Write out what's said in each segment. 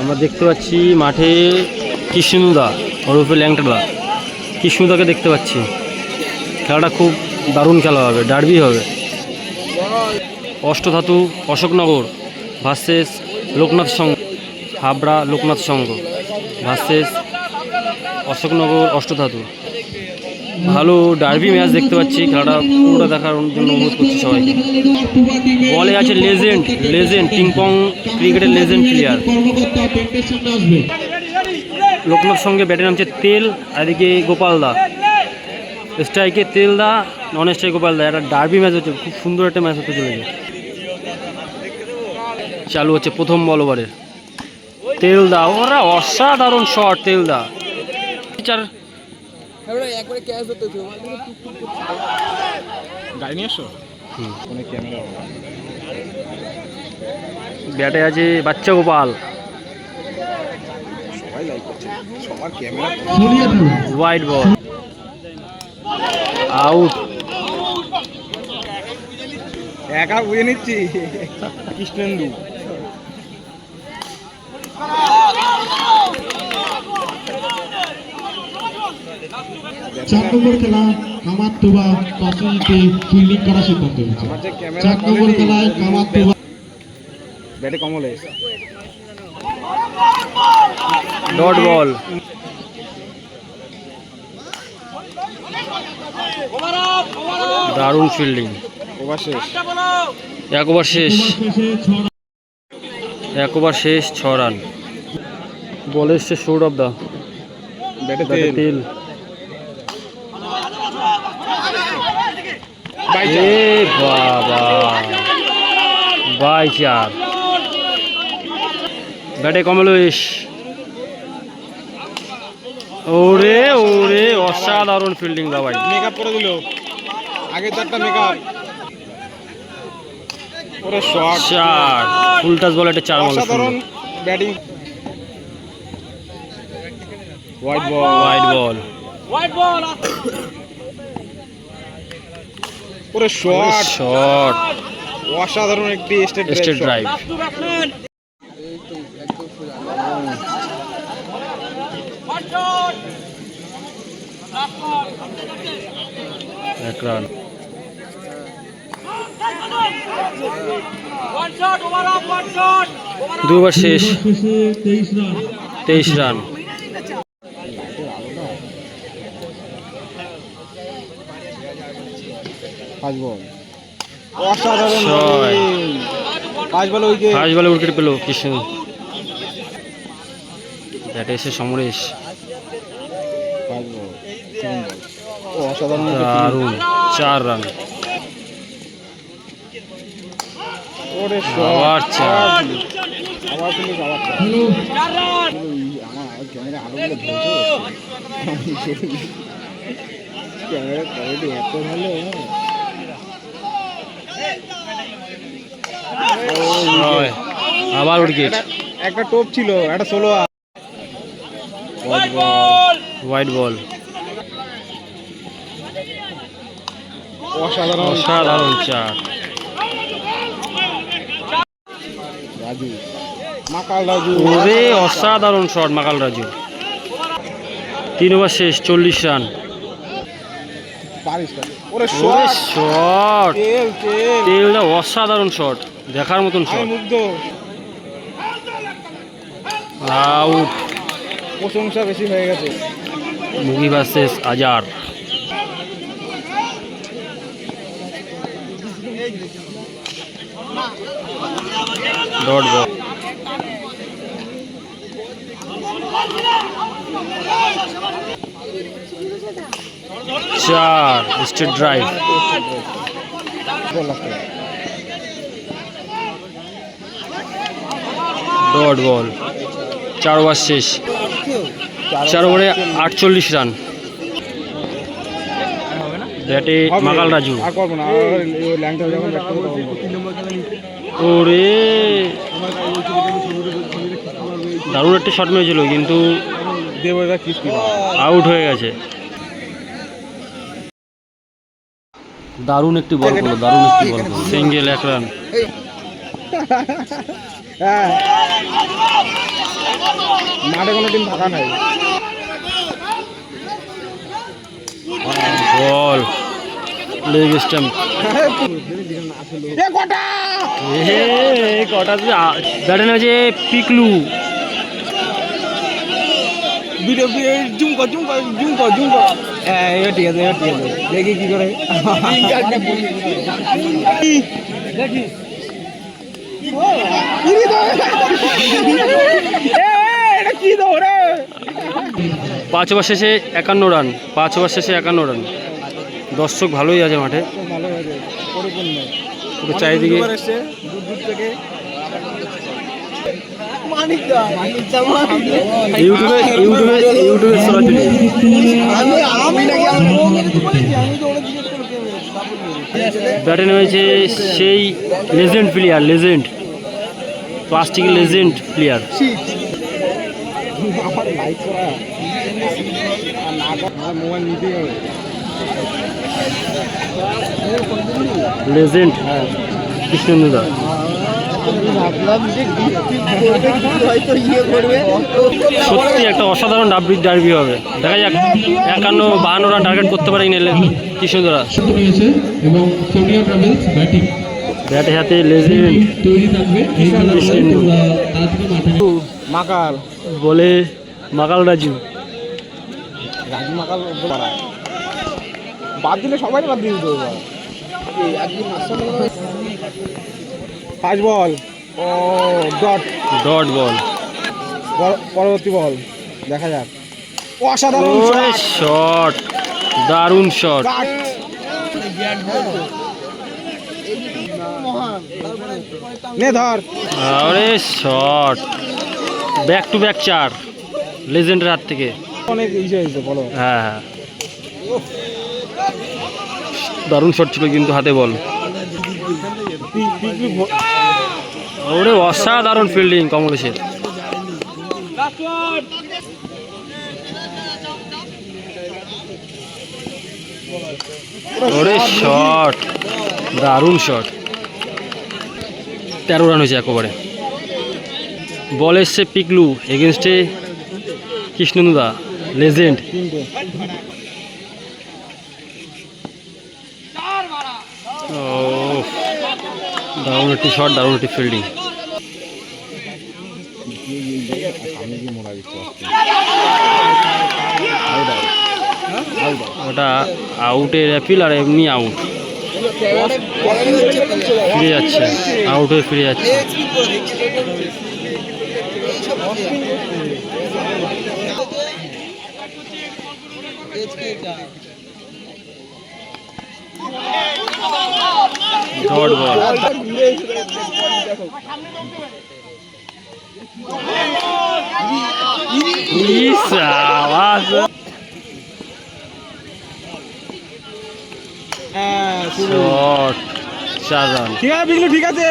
আমরা দেখতে পাচ্ছি মাঠে কৃষ্ণদা, ওরফে ল্যাংটাদা। কৃষ্ণদাকে দেখতে পাচ্ছি। খেলাটা খুব দারুণ খেলা হবে, ডার্বি হবে। Ashtadhatu Ashoknagar versus Loknath Sangha, Habra Loknath Sangha versus Ashoknagar Ashtadhatu. ভালো ডার্বি ম্যাচ দেখতে পাচ্ছি, খেলাটা পুরোটা দেখার জন্য অনুরোধ করছি সবাইকে। বলে আছে লেজেন্ড লেজেন্ড পিংপং ক্রিকেটের লেজেন্ড প্লেয়ার লোকনাথ সঙ্গে ব্যাটে নামছে তেল এদিকে গোপাল দা। স্ট্রাইকে তেল দা নন স্ট্রাইক গোপাল দা। একটা ডার্বি ম্যাচ হচ্ছে, খুব সুন্দর একটা ম্যাচ হতে চলেছে। চালু হচ্ছে প্রথম বল ওভারের তেল দা, ওরা অসাধারণ শট তেল দা। চার গাড়ি নিয়ে আসো হুম। ফোনে ক্যামেরা ব্যাটে আছে বাচ্চা গোপাল। সবাই লাইক করছে সবার ক্যামেরা হোয়াইট বল আউট একা বুঝে নিচ্ছি। কৃষ্ণেন্দু। চার নম্বর খেলা ফিল্ডিং করার সিদ্ধান্ত হয়েছে। আমার চার নম্বর খেলায় কামাতুবা ব্যাটে কমল ডট বল দারুণ ফিল্ডিং ওভার শেষ। এক ওভার শেষ এক ওভার শেষ ছ রান। বল এসছে সৌরভ দা ব্যাটে ব্যাটে তেল তেল বাই এ বাবা। বাই চার ব্যাটে কমলেশ। ওরে ওরে অসাধারণ ফিল্ডিং দা ভাই। মেকআপ করে দিল। আগে একটা মেকআপ ওরে শট। ফুল টাচ বল একটা চার বল অসাধারণ batting white ball wide ball ওরে শট শট অসাধারণ একটি স্টেট ড্রাইভ এক রান দু ওভার শেষ। তেইশ রান তেইশ রান পাঁচ বল অসাধারণ। পাঁচ বল উইকেট ফার্স্ট বলে উইকেট পেল কৃষ্ণ ব্যাটে এসে সমরেশ। পাঁচ বল অসাধারণ দারুণ চার রান ওরে আবার চার। আবার field। আবার চার। আমার ক্যামেরা কোয়ালিটি এত ভালো। আবার উইকেট একটা- একটা টোপ ছিল একটা ষোলো হোয়াইট বল অসাধারণ। অসাধারণ চার। রাজু। মাকাল রাজু। অসাধারণ শট মাকাল রাজু। তিন ওভার শেষ চল্লিশ রান। ওরে শট তেলটা অসাধারণ শট দেখার মতন শট আউট প্রশংসা বেশি হয়ে গেছে মুগি ভার্সেস আজার ডট বল চার স্টেট ড্রাইভ ডট বল চার ওভার শেষ। চার ওভারে আটচল্লিশ রান ব্যাটে মাকাল রাজু। ওরে। দারুণ একটা শট মেরেছিল কিন্তু আউট হয়ে গেছে। দারুণ একটি বল করল দারুণ একটি বল করল। সিঙ্গেল এক রান মাঠে কোনো টিম ফাঁকা নাই। বল। লেগ স্ট্যাম্প এ কটা? এ কটা ব্যাটে নেমেছে পিকলু। ভিডিও জুম কর জুম কর জুম কর জুম কর। হ্যাঁ এবার ঠিক আছে এবার ঠিক আছে। দেখি কি করে। দেখি পাঁচ ওভার শেষে একান্ন রান পাঁচ ওভার শেষে একান্ন রান। দর্শক ভালোই আছে মাঠে। পুরো চারিদিকে ইউটিউবে ইউটিউবে ইউটিউবে সরাসরি। ব্যাটে নেমেছে সেই লেজেন্ড প্লেয়ার, লেজেন্ড প্লাস্টিকের লেজেন্ড প্লেয়ার। লেজেন্ড, কৃষ্ণেন্দুদা। সত্যি একটা অসাধারণ ডাবি ডার্বি হবে। দেখা যাক, একান্ন বাহান্ন রান টার্গেট করতে পারে কিনা নিয়েছে এবং সোনিয়া ট্রাভেলস ব্যাটিং। ব্যাটে হাতে লেজেন্ড তৈরি থাকবে। মাকাল। বলে মাকাল রাজু। রাজু মাকাল বাদ দিলে সবাই বাদ দিয়ে দিতে পাঁচ বল। ও ডট। Dot ball. পরবর্তী বল। দেখা যাক। অসাধারণ শট দারুণ শট! নে ধর। আরে শট ব্যাক টু ব্যাক চার। লেজেন্ডের হাত থেকে। অনেক হয়েছে বলো। হ্যাঁ হ্যাঁ। দারুণ শট ছিল কিন্তু হাতে বল। ওরে অসাধারণ ফিল্ডিং কমলেশের। ওরে শট দারুণ শট তেরো রান হয়েছে একেবারে। বল এসছে পিকলু এগেনস্টে কৃষ্ণনুদা লেজেন্ড দারুণ একটি শট দারুণ একটি ফিল্ডিং মোড়া ওটা আউটের অ্যাপিল আর এমনি আউট ফিরে যাচ্ছে আউট হয়ে ফিরে যাচ্ছে। ডট হ্যাঁ শুরু। শট চার রান ঠিক আছে। বিজলি ঠিক আছে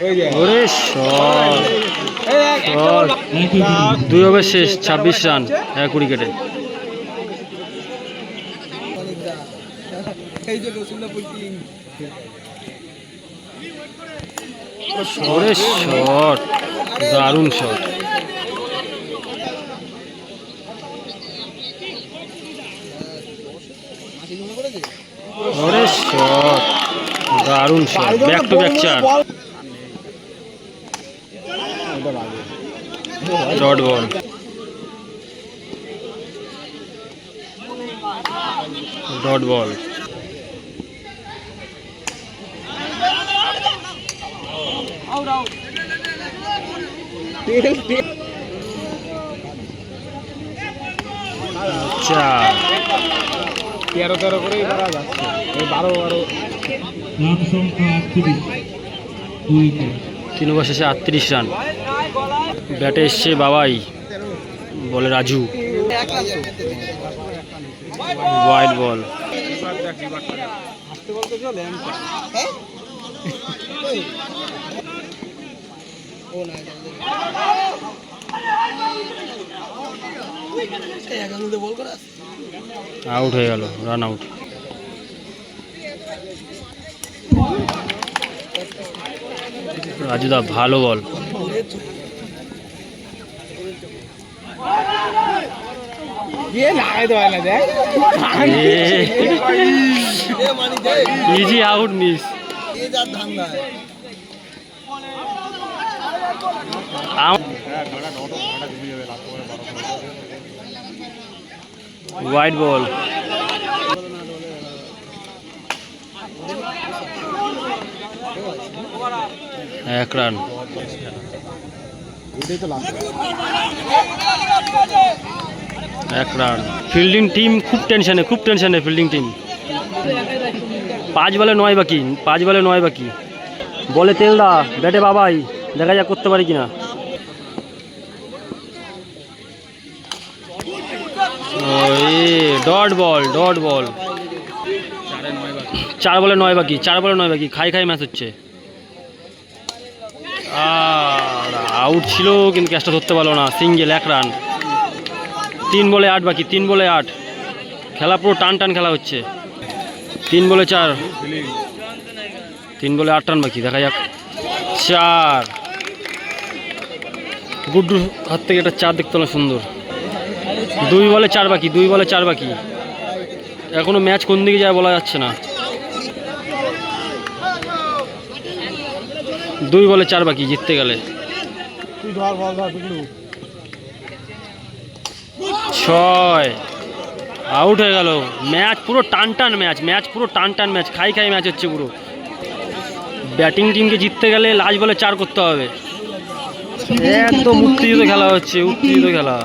এই দুই ওভার শেষ ছাব্বিশ রান এক উইকেটে ওরে শট, দারুণ শট। ওরে শট, দারুণ শট ব্যাক টু ব্যাক চার। বল। ডট বল তেল। চার তেরো তেরো করেই করা যাচ্ছে। এই বারো বারো। রান সংখ্যা আটত্রিশ। দুই উইকেট তিন ওভার শেষে আটত্রিশ রান। ব্যাটে এসছে বাবাই বলে রাজু। ওয়াইড বল আসতে বলতে আউট হয়ে গেল রান আউট রাজুদা ভালো বল। Easy out miss white ball এক রান এক রান ফিল্ডিং টিম খুব টেনশনে খুব টেনশনে ফিল্ডিং টিম পাঁচ বলে নয় বাকি, পাঁচ বলে নয় বাকি। বলে তেলদা, ব্যাটে বাবাই। দেখা যাক করতে পারি কিনা। ডট বল ডট বল চার বলে নয় বাকি, চার বলে নয় বাকি, খাই খাই ম্যাচ হচ্ছে। আউট ছিল, কিন্তু ক্যাচটা ধরতে পারল না সিঙ্গেল এক রান তিন বলে আট বাকি, তিন বলে আট। খেলা পুরো টান টান খেলা হচ্ছে। তিন বলে চার। তিন বলে আট রান বাকি, দেখা যাক। চার। গুড্ডুর হাত থেকে একটা চার দেখতে হলো সুন্দর। দুই বলে চার বাকি, দুই বলে চার বাকি। এখনও ম্যাচ কোন দিকে যায় বলা যাচ্ছে না। দুই বলে চার বাকি, জিততে গেলে। ছয়। আউট হয়ে গেল। ম্যাচ পুরো টান টান ম্যাচ ম্যাচ পুরো টান টান ম্যাচ, খাই খাই ম্যাচ হচ্ছে পুরো। ব্যাটিং টিমকে জিততে গেলে লাস্ট বলে চার করতে হবে। একদম উত্তেজিত খেলা হচ্ছে, উত্তেজিত খেলা।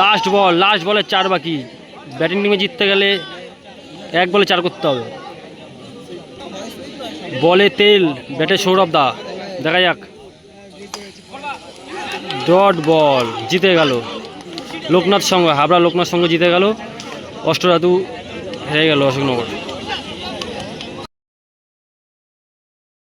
লাস্ট বল লাস্ট বলে চার বাকি। ব্যাটিং টিমে জিততে গেলে এক বলে চার করতে হবে। বলে তেল ব্যাটে সৌরভ দা। দেখা যাক। ডট বল জিতে গেল। লোকনাথ সঙ্গে, হাবড়া লোকনাথ সঙ্গে জিতে গেল। অষ্টরাতু হেরে গেল অশোকনগর।